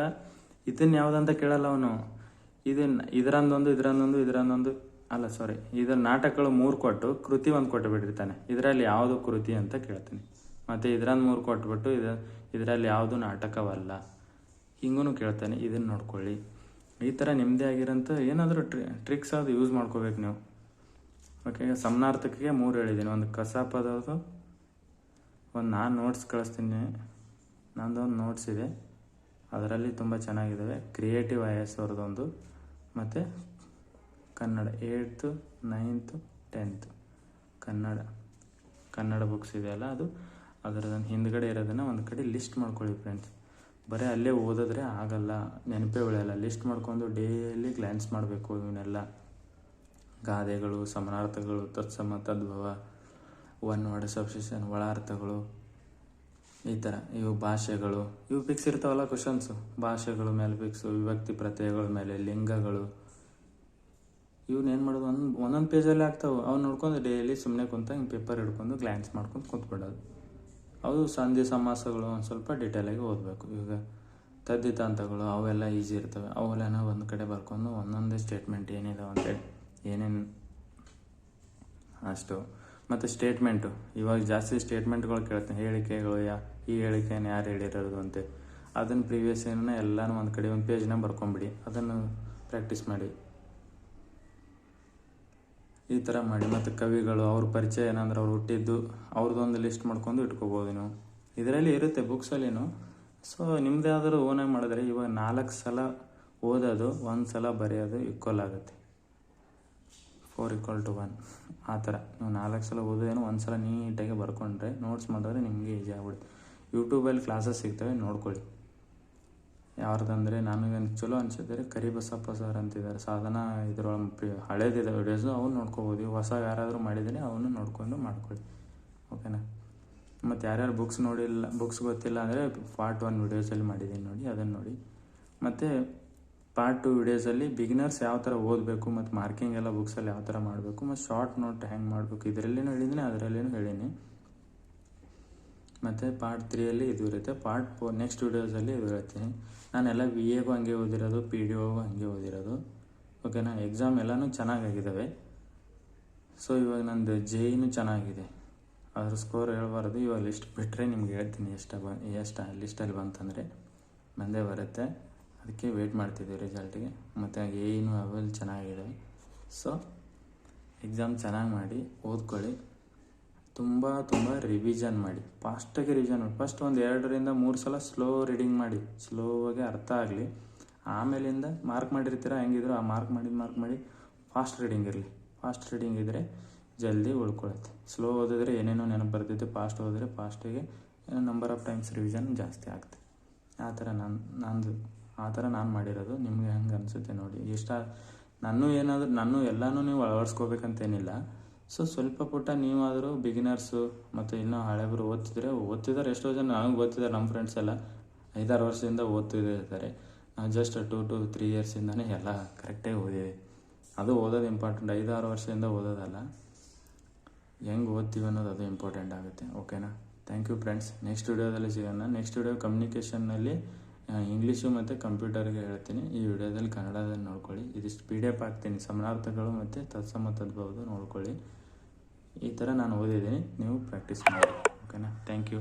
ಇದನ್ನ ಯಾವುದಂತ ಕೇಳಲ್ಲ ಅವನು. ಇದನ್ನ ಇದರಂದೊಂದು ಇದರಂದೊಂದು ಇದರಂದೊಂದು. ಅಲ್ಲ ಸಾರಿ ಇದರ ನಾಟಕಗಳು ಮೂರು ಕೊಟ್ಟು, ಕೃತಿ ಒಂದು ಕೊಟ್ಟು ಬಿಟ್ಟಿರ್ತಾನೆ. ಇದರಲ್ಲಿ ಯಾವುದು ಕೃತಿ ಅಂತ ಕೇಳ್ತೀನಿ. ಮತ್ತು ಇದರಂದು ಮೂರು ಕೊಟ್ಬಿಟ್ಟು ಇದು, ಇದರಲ್ಲಿ ಯಾವುದು ನಾಟಕವಲ್ಲ. ಹಿಂಗೂ ಕೇಳ್ತಾನೆ. ಇದನ್ನು ನೋಡ್ಕೊಳ್ಳಿ. ಈ ಥರ ನಿಮ್ಮದೇ ಆಗಿರೋಂಥ ಏನಾದರೂ ಟ್ರಿ ಟ್ರಿಕ್ಸ್ ಅದು ಯೂಸ್ ಮಾಡ್ಕೋಬೇಕು ನೀವು. ಓಕೆ ಸಮನಾರ್ಥಕ್ಕೆ ಮೂರು ಹೇಳಿದ್ದೀನಿ. ಒಂದು ಕಸಾಪದದು ಒಂದು ನಾನು ನೋಟ್ಸ್ ಕಳಿಸ್ತೀನಿ. ನಂದೊಂದು ನೋಟ್ಸ್ ಇದೆ. ಅದರಲ್ಲಿ ತುಂಬ ಚೆನ್ನಾಗಿದ್ದಾವೆ ಕ್ರಿಯೇಟಿವ್ ಐ ಎಸ್ ಅವ್ರದ್ದೊಂದು. ಮತ್ತು Kannada eighth ninth tenth Kannada Kannada books ಇದೆಯಲ್ಲ ಅದು. ಅದರದನ್ನು ಹಿಂದ್ಗಡೆ ಇರೋದನ್ನು ಒಂದು ಕಡೆ ಲಿಸ್ಟ್ ಮಾಡ್ಕೊಳ್ಳಿ ಫ್ರೆಂಡ್ಸ್ ಬರೀ ಅಲ್ಲೇ ಓದಿದ್ರೆ ಆಗಲ್ಲ. ನೆನಪೇ ಉಳಿಯಲ್ಲ. ಲಿಸ್ಟ್ ಮಾಡ್ಕೊಂಡು ಡೈಲಿ ಗ್ಲ್ಯಾನ್ಸ್ ಮಾಡಬೇಕು ಇವನ್ನೆಲ್ಲ. ಗಾದೆಗಳು, ಸಮನಾರ್ಥಗಳು, ತತ್ಸಮ, ತದ್ಭವ, ಒನ್ ವರ್ಡ್ ಸಬ್ಸ್ಟಿಷನ್ ಒಳಾರ್ಥಗಳು, ಈ ಥರ ಇವು ಭಾಷೆಗಳು. ಇವು ಫಿಕ್ಸ್ ಇರ್ತಾವಲ್ಲ ಕ್ವಶನ್ಸು ಭಾಷೆಗಳು ಮೇಲೆ ಫಿಕ್ಸು ವಿಭಕ್ತಿ ಪ್ರತ್ಯಯಗಳ ಮೇಲೆ, ಲಿಂಗಗಳು. ಇವ್ನ ಏನು ಮಾಡೋದು? ಒಂದು, ಒಂದೊಂದು ಪೇಜಲ್ಲಿ ಆಗ್ತಾವೆ. ಅವ್ನು ನೋಡ್ಕೊಂಡು ಡೈಲಿ ಸುಮ್ಮನೆ ಕುಂತ ಹಿಂಗೆ ಪೇಪರ್ ಹಿಡ್ಕೊಂಡು ಗ್ಲ್ಯಾನ್ಸ್ ಮಾಡ್ಕೊಂಡು ಕುಂತ್ಬಿಡೋದು. ಅವು ಸಂಧಿ ಸಮಾಸಗಳು ಒಂದು ಸ್ವಲ್ಪ ಡೀಟೇಲಾಗಿ ಓದಬೇಕು. ಈಗ ತದ್ದಿತಾಂತಗಳು ಅವೆಲ್ಲ ಈಸಿ ಇರ್ತವೆ. ಅವೆಲ್ಲ ಒಂದು ಕಡೆ ಬರ್ಕೊಂಡು ಒಂದೊಂದೇ ಸ್ಟೇಟ್ಮೆಂಟ್ ಏನಿದಾವೆ ಅಂತೇಳಿ ಏನೇನು? ಅಷ್ಟು. ಮತ್ತು ಸ್ಟೇಟ್ಮೆಂಟು ಇವಾಗ ಜಾಸ್ತಿ ಸ್ಟೇಟ್ಮೆಂಟ್ಗಳು ಕೇಳ್ತೀನಿ. ಹೇಳಿಕೆಗಳು ಯಾ, ಈ ಹೇಳಿಕೆಯನ್ನು ಯಾರು ಹೇಳಿರೋದು ಅಂತೆ. ಅದನ್ನು ಪ್ರೀವಿಯಸ್ ಏನನ್ನ ಎಲ್ಲನೂ ಒಂದು ಕಡೆ ಒಂದು ಪೇಜ್ನ ಬರ್ಕೊಂಬಿಡಿ. ಅದನ್ನು ಪ್ರಾಕ್ಟೀಸ್ ಮಾಡಿ. ಈ ಥರ ಮಾಡಿ. ಮತ್ತು ಕವಿಗಳು, ಅವ್ರ ಪರಿಚಯ ಏನಂದ್ರೆ ಅವ್ರು ಹುಟ್ಟಿದ್ದು ಅವ್ರದ್ದೊಂದು ಲಿಸ್ಟ್ ಮಾಡ್ಕೊಂಡು ಇಟ್ಕೋಬೋದು ನೀವು. ಇದರಲ್ಲಿ ಇರುತ್ತೆ ಬುಕ್ಸಲ್ಲಿನೂ ಸೊ ನಿಮ್ಮದೇ ಆದರೂ ಓನಾಗಿ ಮಾಡಿದ್ರೆ ಇವಾಗ ನಾಲ್ಕು ಸಲ ಓದೋದು ಒಂದು ಸಲ ಬರೆಯೋದು ಈಕ್ವಲ್ ಆಗುತ್ತೆ. ಫೋರ್ ಈಕ್ವಲ್ ಟು ಒನ್ ಆ ಥರ. ನೀವು ನಾಲ್ಕು ಸಲ ಓದೋದೇನು ಒಂದು ಸಲ ನೀಟಾಗಿ ಬರ್ಕೊಂಡ್ರೆ ನೋಟ್ಸ್ ಮಾಡಿದ್ರೆ ನಿಮಗೆ ಈಸಿ ಆಗ್ಬಿಡುತ್ತೆ. ಯೂಟ್ಯೂಬಲ್ಲಿ ಕ್ಲಾಸಸ್ ಸಿಗ್ತವೆ, ನೋಡ್ಕೊಳ್ಳಿ. ಯಾರ್ದಂದರೆ ನನಗೆ ಚಲೋ ಅನ್ಸಿದ್ರೆ ಕರಿಬಸಪ್ಪ ಸರ್ ಅಂತಿದ್ದಾರೆ. ಸಾಧನ ಇದ್ರೊಳಗೆ ಹಳೇದಿದೆ ವಿಡಿಯೋಸು ಅವ್ನು ನೋಡ್ಕೋಬೋದು. ಹೊಸ ಯಾರಾದರೂ ಮಾಡಿದರೆ ಅವನು ನೋಡ್ಕೊಂಡು ಮಾಡ್ಕೊಳ್ಳಿ. ಓಕೆನಾ ಮತ್ತು ಯಾರ್ಯಾರು ಬುಕ್ಸ್ ನೋಡಿಲ್ಲ ಬುಕ್ಸ್ ಗೊತ್ತಿಲ್ಲ ಅಂದರೆ ಪಾರ್ಟ್ ಒನ್ ವಿಡಿಯೋಸಲ್ಲಿ ಮಾಡಿದ್ದೀನಿ ನೋಡಿ, ಅದನ್ನು ನೋಡಿ. ಮತ್ತು ಪಾರ್ಟ್ ಟು ವಿಡಿಯೋಸಲ್ಲಿ ಬಿಗಿನರ್ಸ್ ಯಾವ ಥರ ಓದಬೇಕು ಮತ್ತು ಮಾರ್ಕಿಂಗ್ ಎಲ್ಲ ಬುಕ್ಸಲ್ಲಿ ಯಾವ ಥರ ಮಾಡಬೇಕು ಮತ್ತು ಶಾರ್ಟ್ ನೋಟ್ ಹೆಂಗೆ ಮಾಡಬೇಕು ಇದರಲ್ಲಿನೂ ಹೇಳಿದ್ದೀನಿ, ಅದರಲ್ಲಿನೂ ಹೇಳೀನಿ. ಮತ್ತು ಪಾರ್ಟ್ ತ್ರೀಯಲ್ಲಿ ಇದು ಇರುತ್ತೆ. ಪಾರ್ಟ್ ಫೋರ್ ನೆಕ್ಸ್ಟ್ ವಿಡಿಯೋಸಲ್ಲಿ ಇದು ಹೇಳ್ತೀನಿ ನಾನೆಲ್ಲ ವಿ ಎಗೂ ಹಂಗೆ ಓದಿರೋದು ಪಿ ಡಿ ಒಗೂ ಹಂಗೆ ಓದಿರೋದು. ಓಕೆನಾ ಎಕ್ಸಾಮ್ ಎಲ್ಲನೂ ಚೆನ್ನಾಗಾಗಿದ್ದಾವೆ ಸೊ ಇವಾಗ ನಂದು ಜೆ ಇನೂ ಚೆನ್ನಾಗಿದೆ. ಅದ್ರ ಸ್ಕೋರ್ ಹೇಳಬಾರ್ದು. ಇವಾಗ ಲಿಸ್ಟ್ ಬಿಟ್ಟರೆ ನಿಮ್ಗೆ ಹೇಳ್ತೀನಿ ಎಷ್ಟು ಬ, ಎಷ್ಟು ಲಿಸ್ಟಲ್ಲಿ ಬಂತಂದರೆ. ಬಂದೇ ಬರುತ್ತೆ. ಅದಕ್ಕೆ ವೆಯ್ಟ್ ಮಾಡ್ತಿದ್ದೀವಿ ರಿಸಲ್ಟಿಗೆ ಮತ್ತು ಏನು ಅವೆಲ್ಲ ಚೆನ್ನಾಗಿದೆ. ಸೊ ಎಕ್ಸಾಮ್ ಚೆನ್ನಾಗಿ ಮಾಡಿ ಓದ್ಕೊಳ್ಳಿ. ತುಂಬ ತುಂಬ ರಿವಿಷನ್ ಮಾಡಿ. ಫಾಸ್ಟಾಗಿ ರಿವಿಷನ್ ಮಾಡಿ. ಫಸ್ಟ್ ಒಂದು ಎರಡರಿಂದ ಮೂರು ಸಲ ಸ್ಲೋ ರೀಡಿಂಗ್ ಮಾಡಿ. ಸ್ಲೋವಾಗಿ ಅರ್ಥ ಆಗಲಿ. ಆಮೇಲಿಂದ ಮಾರ್ಕ್ ಮಾಡಿರ್ತೀರ, ಹೆಂಗಿದ್ರು ಆ ಮಾರ್ಕ್ ಮಾಡಿ ಮಾರ್ಕ್ ಮಾಡಿ ಫಾಸ್ಟ್ ರೀಡಿಂಗ್ ಇರಲಿ. ಫಾಸ್ಟ್ ರೀಡಿಂಗ್ ಇದ್ದರೆ ಜಲ್ದಿ ಉಳ್ಕೊಳುತ್ತೆ. ಸ್ಲೋ ಓದಿದ್ರೆ ಏನೇನೋ ನೆನಪು ಬರ್ತೈತೆ. ಫಾಸ್ಟ್ ಓದಿದ್ರೆ ಫಾಸ್ಟಿಗೆ ನಂಬರ್ ಆಫ್ ಟೈಮ್ಸ್ ರಿವಿಷನ್ ಜಾಸ್ತಿ ಆಗುತ್ತೆ. ಆ ಥರ ನಾನು, ನಂದು. ಆ ಥರ ನಾನು ಮಾಡಿರೋದು. ನಿಮಗೆ ಹೆಂಗೆ ಅನಿಸುತ್ತೆ ನೋಡಿ. ಇಷ್ಟ ನಾನು ಏನಾದರೂ ನಾನು ಎಲ್ಲನೂ ನೀವು ಅಳವಡಿಸ್ಕೋಬೇಕಂತೇನಿಲ್ಲ. ಸೊ ಸ್ವಲ್ಪ ಪುಟ್ಟ ನೀವಾದರೂ ಬಿಗಿನರ್ಸು ಮತ್ತು ಇನ್ನೂ ಹಳೆಬರು ಓದ್ತಿದ್ರೆ ಓದ್ತಿದ್ದಾರೆ ಎಷ್ಟೋ ಜನ ನನಗೆ ಓದ್ತಿದ್ದಾರೆ ನಮ್ಮ ಫ್ರೆಂಡ್ಸ್ ಎಲ್ಲ. ಐದಾರು ವರ್ಷದಿಂದ ಓದ್ತಿದ್ದಾರೆ ನಾವು ಜಸ್ಟ್ ಟು ಟು ತ್ರೀ ಇಯರ್ಸಿಂದನೇ ಎಲ್ಲ ಕರೆಕ್ಟಾಗಿ ಓದಿದೆ. ಅದು ಓದೋದು ಇಂಪಾರ್ಟೆಂಟ್ ಐದಾರು ವರ್ಷದಿಂದ ಓದೋದಲ್ಲ. ಹೆಂಗೆ ಓದ್ತೀವಿ ಅನ್ನೋದು ಅದು ಇಂಪಾರ್ಟೆಂಟ್ ಆಗುತ್ತೆ. ಓಕೆನಾ ಥ್ಯಾಂಕ್ ಯು ಫ್ರೆಂಡ್ಸ್ ನೆಕ್ಸ್ಟ್ ವಿಡಿಯೋದಲ್ಲಿ ಸಿಗೋಣ. ನೆಕ್ಸ್ಟ್ ವಿಡಿಯೋ ಕಮ್ಯುನಿಕೇಷನ್ನಲ್ಲಿ ಇಂಗ್ಲೀಷು ಮತ್ತು ಕಂಪ್ಯೂಟರ್ಗೆ ಹೇಳ್ತೀನಿ. ಈ ವಿಡಿಯೋದಲ್ಲಿ ಕನ್ನಡದಲ್ಲಿ ನೋಡ್ಕೊಳ್ಳಿ. ಇದಿಷ್ಟು ಪಿ ಡಿ ಎಫ್ ಹಾಕ್ತೀನಿ. ಸಮನಾರ್ಥಗಳು ಮತ್ತು ತತ್ಸಮ ತದ್ಭವದು ನೋಡ್ಕೊಳ್ಳಿ. ಈ ಥರ ನಾನು ಓದಿದ್ದೀನಿ. ನೀವು ಪ್ರಾಕ್ಟೀಸ್ ಮಾಡಿ. ಓಕೆನಾ ಥ್ಯಾಂಕ್ ಯು